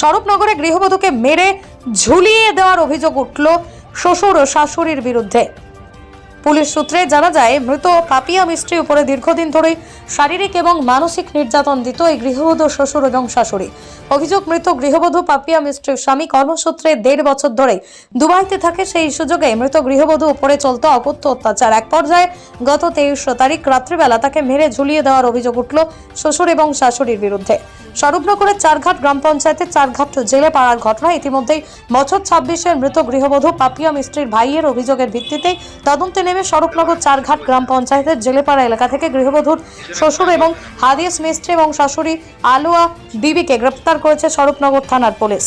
স্বরূপনগরে গৃহবধূকে মেরে ঝুলিয়ে দেওয়ার অভিযোগ উঠল শ্বশুর ও শাশুড়ির বিরুদ্ধে। পুলিশ সূত্রে জানা যায়, মৃত পাপিয়া মিস্ত্রির উপরে দীর্ঘদিন ধরে শারীরিক এবং মানসিক নির্যাতন দিত এই গৃহবধূ শ্বশুর এবং শাশুড়ি। অভিযোগ, মৃত গৃহবধূ পাপিয়া মিস্ত্রির স্বামী কর্মসূত্রে দেড় বছর ধরে দুবাইতে থাকে। সেই সুযোগে মৃত গৃহবধূ উপরে চলত অকথ্য অত্যাচার। এক পর্যায়ে গত তেইশ তারিখ রাত্রিবেলা তাকে মেরে ঝুলিয়ে দেওয়ার অভিযোগ উঠল শ্বশুর এবং শাশুড়ির বিরুদ্ধে। স্বরূপনগরের চারঘাট গ্রাম পঞ্চায়েতের চারঘাট জেলে পাড়ার ঘটনা ইতিমধ্যেই বছর ছাব্বিশের মৃত গৃহবধূ পাপিয়া মিস্ত্রির ভাইয়ের অভিযোগের ভিত্তিতে তদন্তে নেমে স্বরূপনগর চারঘাট গ্রাম পঞ্চায়েতের জেলেপাড়া এলাকা থেকে গৃহবধূর শ্বশুর এবং হাদিস মিস্ত্রি এবং শাশুড়ি আলুয়া বিবিকে গ্রেপ্তার করেছে সড়কনগর থানার পুলিশ।